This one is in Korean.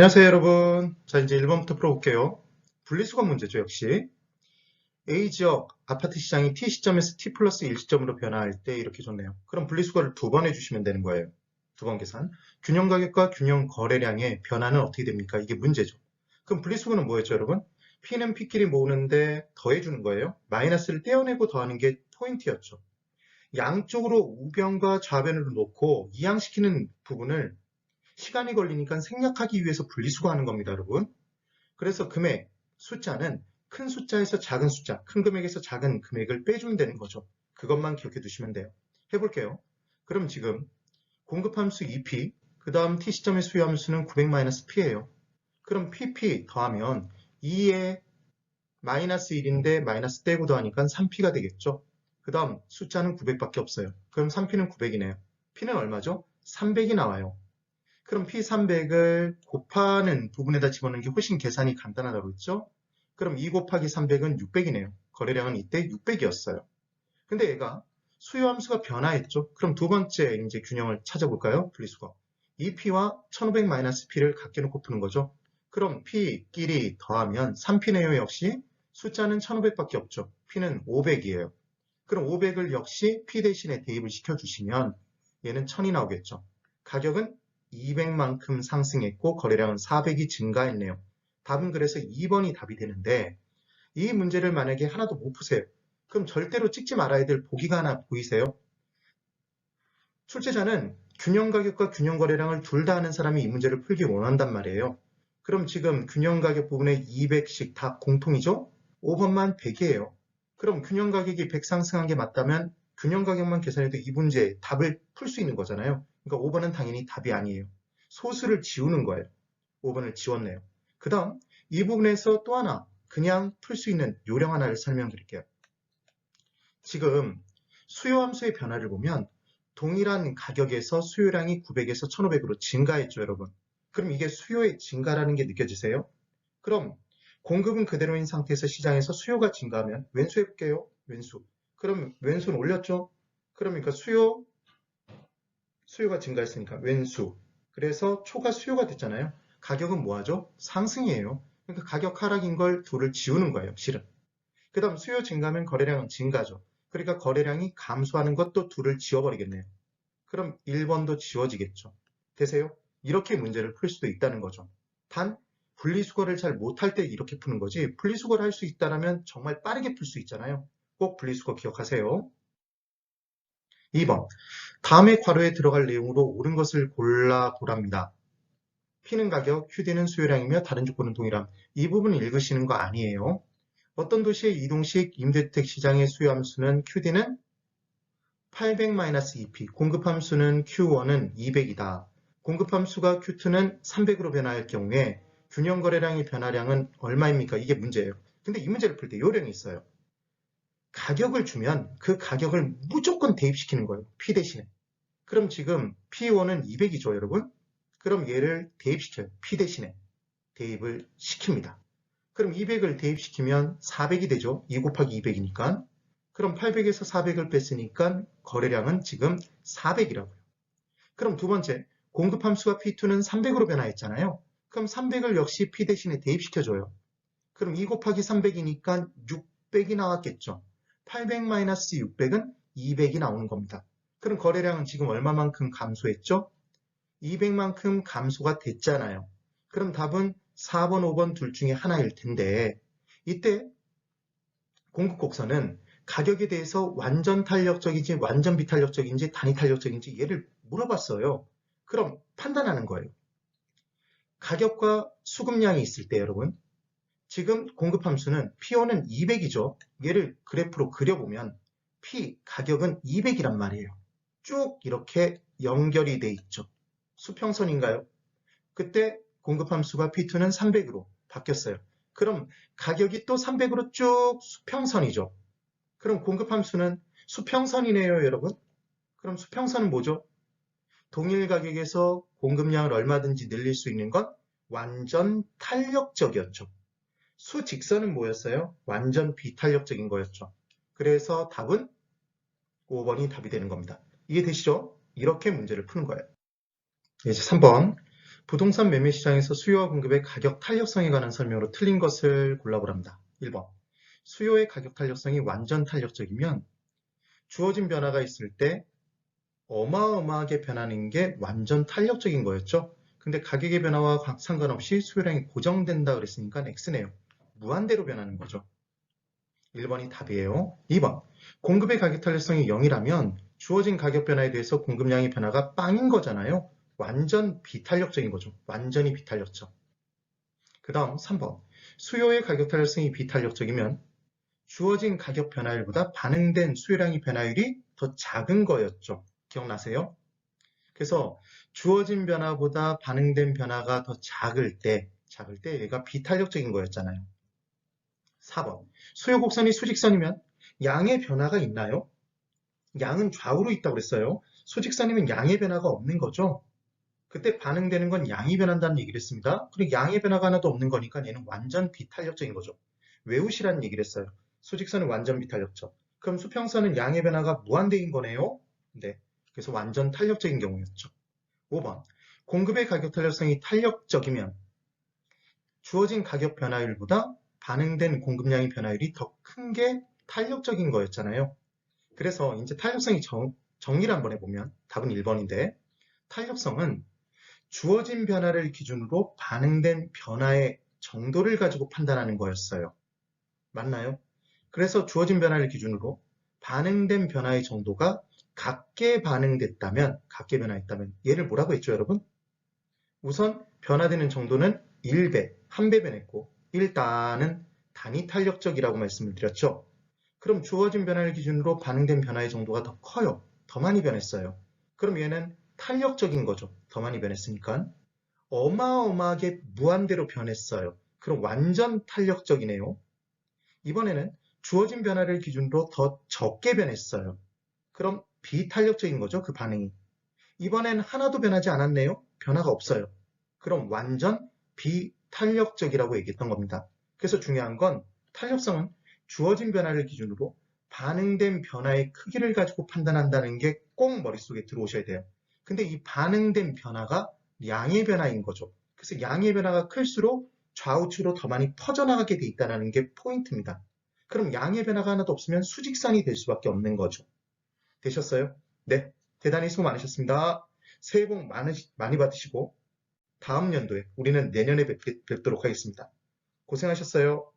안녕하세요, 여러분. 자, 이제 1번부터 풀어볼게요. 분리수거 문제죠, 역시. A 지역 아파트 시장이 T 시점에서 T 플러스 1 시점으로 변화할 때 이렇게 줬네요. 그럼 분리수거를 두 번 해주시면 되는 거예요. 두 번 계산. 균형 가격과 균형 거래량의 변화는 어떻게 됩니까? 이게 문제죠. 그럼 분리수거는 뭐였죠, 여러분? P는 P끼리 모으는데 더해주는 거예요. 마이너스를 떼어내고 더하는 게 포인트였죠. 양쪽으로 우변과 좌변을 놓고 이항시키는 부분을 시간이 걸리니까 생략하기 위해서 분리수거하는 겁니다, 여러분. 그래서 금액, 숫자는 큰 숫자에서 작은 숫자, 큰 금액에서 작은 금액을 빼준다는 거죠. 그것만 기억해 두시면 돼요. 해볼게요. 그럼 지금 공급함수 2p, 그 다음 t 시점의 수요함수는 900-p예요. 그럼 pp 더하면 2에 마이너스 1인데 마이너스 떼고 더하니까 3p가 되겠죠. 그 다음 숫자는 900밖에 없어요. 그럼 3p는 900이네요. p는 얼마죠? 300이 나와요. 그럼 P300을 곱하는 부분에다 집어넣는 게 훨씬 계산이 간단하다고 했죠? 그럼 2 곱하기 300은 600이네요. 거래량은 이때 600이었어요. 근데 얘가 수요함수가 변화했죠? 그럼 두 번째 이제 균형을 찾아볼까요? 분리수거. 2P와 1500-P를 각겨 놓고 푸는 거죠. 그럼 P끼리 더하면 3P네요 역시 숫자는 1500밖에 없죠. P는 500이에요. 그럼 500을 역시 P 대신에 대입을 시켜주시면 얘는 1000이 나오겠죠. 가격은 200만큼 상승했고 거래량은 400이 증가했네요. 답은 그래서 2번이 답이 되는데 이 문제를 만약에 하나도 못 푸세요. 그럼 절대로 찍지 말아야 될 보기가 하나 보이세요? 출제자는 균형 가격과 균형 거래량을 둘다 아는 사람이 이 문제를 풀기 원한단 말이에요. 그럼 지금 균형 가격 부분에 200씩 다 공통이죠? 5번만 100이에요. 그럼 균형 가격이 100 상승한 게 맞다면 균형 가격만 계산해도 이 문제 답을 풀 수 있는 거잖아요. 그러니까 5번은 당연히 답이 아니에요. 소수를 지우는 거예요. 5번을 지웠네요. 그 다음 이 부분에서 또 하나 그냥 풀 수 있는 요령 하나를 설명드릴게요. 지금 수요 함수의 변화를 보면 동일한 가격에서 수요량이 900에서 1500으로 증가했죠, 여러분. 그럼 이게 수요의 증가라는 게 느껴지세요? 그럼 공급은 그대로인 상태에서 시장에서 수요가 증가하면 왼수 해볼게요. 왼수. 그럼 왼수는 올렸죠? 그러니까 수요 수요가 증가했으니까 왼수. 그래서 초가 수요가 됐잖아요. 가격은 뭐하죠? 상승이에요. 그러니까 가격 하락인 걸 둘을 지우는 거예요. 실은. 그 다음 수요 증가하면 거래량은 증가죠. 그러니까 거래량이 감소하는 것도 둘을 지워버리겠네요. 그럼 1번도 지워지겠죠. 되세요? 이렇게 문제를 풀 수도 있다는 거죠. 단 분리수거를 잘 못할 때 이렇게 푸는 거지 분리수거를 할 수 있다면 정말 빠르게 풀 수 있잖아요. 꼭 분리수거 기억하세요. 2번 다음의 괄호에 들어갈 내용으로 옳은 것을 골라 보랍니다. P는 가격, QD는 수요량이며 다른 조건은 동일함. 이 부분 읽으시는 거 아니에요. 어떤 도시의 이동식 임대주택 시장의 수요 함수는 QD는 800-2P, 공급 함수는 Q1은 200이다. 공급 함수가 Q2는 300으로 변화할 경우에 균형 거래량의 변화량은 얼마입니까? 이게 문제예요. 근데 이 문제를 풀 때 요령이 있어요. 가격을 주면 그 가격을 무조건 대입시키는 거예요. P 대신에. 그럼 지금 P1은 200이죠, 여러분? 그럼 얘를 대입시켜요. P 대신에. 대입을 시킵니다. 그럼 200을 대입시키면 400이 되죠. 2 곱하기 200이니까. 그럼 800에서 400을 뺐으니까 거래량은 지금 400이라고요. 그럼 두 번째, 공급 함수가 P2는 300으로 변화했잖아요. 그럼 300을 역시 P 대신에 대입시켜줘요. 그럼 2 곱하기 300이니까 600이 나왔겠죠. 800-600은 200이 나오는 겁니다. 그럼 거래량은 지금 얼마만큼 감소했죠? 200만큼 감소가 됐잖아요. 그럼 답은 4번, 5번 둘 중에 하나일 텐데 이때 공급 곡선은 가격에 대해서 완전 탄력적인지 완전 비탄력적인지 단위 탄력적인지 얘를 물어봤어요. 그럼 판단하는 거예요. 가격과 수급량이 있을 때 여러분 지금 공급 함수는 P1은 200이죠. 얘를 그래프로 그려보면 P 가격은 200이란 말이에요. 쭉 이렇게 연결이 돼 있죠. 수평선인가요? 그때 공급 함수가 P2는 300으로 바뀌었어요. 그럼 가격이 또 300으로 쭉 수평선이죠. 그럼 공급 함수는 수평선이네요, 여러분. 그럼 수평선은 뭐죠? 동일 가격에서 공급량을 얼마든지 늘릴 수 있는 건 완전 탄력적이었죠. 수 직선은 뭐였어요? 완전 비탄력적인 거였죠. 그래서 답은 5번이 답이 되는 겁니다. 이해되시죠? 이렇게 문제를 푸는 거예요. 이제 3번 부동산 매매 시장에서 수요와 공급의 가격 탄력성에 관한 설명으로 틀린 것을 골라보랍니다. 1번. 수요의 가격 탄력성이 완전 탄력적이면 주어진 변화가 있을 때 어마어마하게 변하는 게 완전 탄력적인 거였죠. 근데 가격의 변화와 관- 상관없이 수요량이 고정된다 그랬으니까 X네요. 무한대로 변하는 거죠. 1번이 답이에요. 2번. 공급의 가격 탄력성이 0이라면 주어진 가격 변화에 대해서 공급량의 변화가 빵인 거잖아요. 완전 비탄력적인 거죠. 완전히 비탄력적. 그 다음 3번. 수요의 가격 탄력성이 비탄력적이면 주어진 가격 변화율보다 반응된 수요량의 변화율이 더 작은 거였죠. 기억나세요? 그래서 주어진 변화보다 반응된 변화가 더 작을 때, 작을 때 얘가 비탄력적인 거였잖아요. 4번. 수요 곡선이 수직선이면 양의 변화가 있나요? 양은 좌우로 있다고 그랬어요. 수직선이면 양의 변화가 없는 거죠. 그때 반응되는 건 양이 변한다는 얘기를 했습니다. 그리고 양의 변화가 하나도 없는 거니까 얘는 완전 비탄력적인 거죠. 외우시라는 얘기를 했어요. 수직선은 완전 비탄력적. 그럼 수평선은 양의 변화가 무한대인 거네요. 네. 그래서 완전 탄력적인 경우였죠. 5번. 공급의 가격 탄력성이 탄력적이면 주어진 가격 변화율보다 반응된 공급량의 변화율이 더 큰 게 탄력적인 거였잖아요. 그래서 이제 탄력성이 정, 정리를 한번 해보면 답은 1번인데 탄력성은 주어진 변화를 기준으로 반응된 변화의 정도를 가지고 판단하는 거였어요. 맞나요? 그래서 주어진 변화를 기준으로 반응된 변화의 정도가 같게 반응됐다면, 같게 변화했다면 얘를 뭐라고 했죠, 여러분? 우선 변화되는 정도는 1배, 1배 변했고 일단은 단위 탄력적이라고 말씀을 드렸죠. 그럼 주어진 변화를 기준으로 반응된 변화의 정도가 더 커요. 더 많이 변했어요. 그럼 얘는 탄력적인 거죠. 더 많이 변했으니까. 어마어마하게 무한대로 변했어요. 그럼 완전 탄력적이네요. 이번에는 주어진 변화를 기준으로 더 적게 변했어요. 그럼 비탄력적인 거죠. 그 반응이. 이번엔 하나도 변하지 않았네요. 변화가 없어요. 그럼 완전 비 탄력적이라고 얘기했던 겁니다. 그래서 중요한 건 탄력성은 주어진 변화를 기준으로 반응된 변화의 크기를 가지고 판단한다는 게 꼭 머릿속에 들어오셔야 돼요. 근데 이 반응된 변화가 양의 변화인 거죠. 그래서 양의 변화가 클수록 좌우측으로 더 많이 퍼져나가게 돼 있다는 게 포인트입니다. 그럼 양의 변화가 하나도 없으면 수직선이 될 수밖에 없는 거죠. 되셨어요? 네. 대단히 수고 많으셨습니다. 새해 복 많이 받으시고 다음 연도에 우리는 내년에 뵙, 뵙도록 하겠습니다. 고생하셨어요.